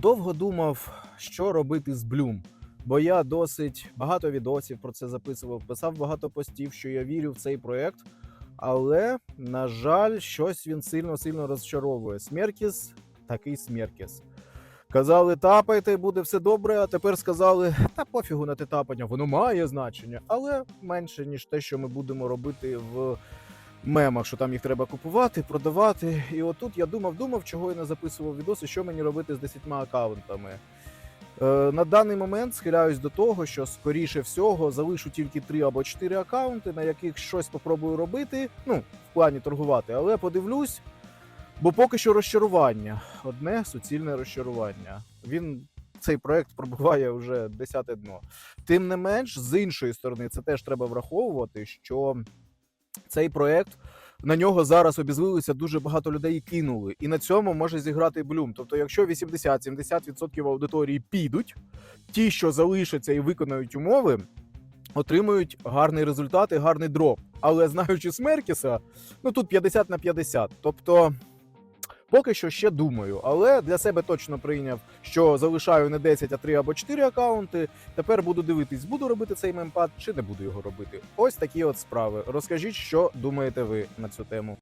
Довго думав, що робити з Блюм. Бо я досить багато відосів про це записував, писав багато постів, що я вірю в цей проект. Але, на жаль, щось він сильно-сильно розчаровує. Смеркіс такий Смеркіс. Казали, тапайте, буде все добре. А тепер сказали, та пофігу на те тапання, воно має значення, але менше, ніж те, що ми будемо робити в мемах, що там їх треба купувати, продавати. І отут я думав, думав, чого я не записував відоси, що мені робити з 10 аккаунтами. Е, на даний момент схиляюсь до того, що скоріше всього залишу тільки 3 або 4 аккаунти, на яких щось попробую робити. Ну, в плані торгувати, але подивлюсь. Бо поки що розчарування. Одне суцільне розчарування. Він цей проект пробуває вже десяте дно. Тим не менш, з іншої сторони, це теж треба враховувати, що цей проект на нього зараз обізвилися дуже багато людей і кинули. І на цьому може зіграти Блюм. Тобто, якщо 80-70% аудиторії підуть, ті, що залишаться і виконають умови, отримують гарний результат і гарний дроп. Але знаючи Смеркіса, ну тут 50 на 50. Тобто. Поки що ще думаю, але для себе точно прийняв, що залишаю не 10, а 3 або 4 акаунти. Тепер буду дивитись, буду робити цей мемпад чи не буду його робити. Ось такі от справи. Розкажіть, що думаєте ви на цю тему.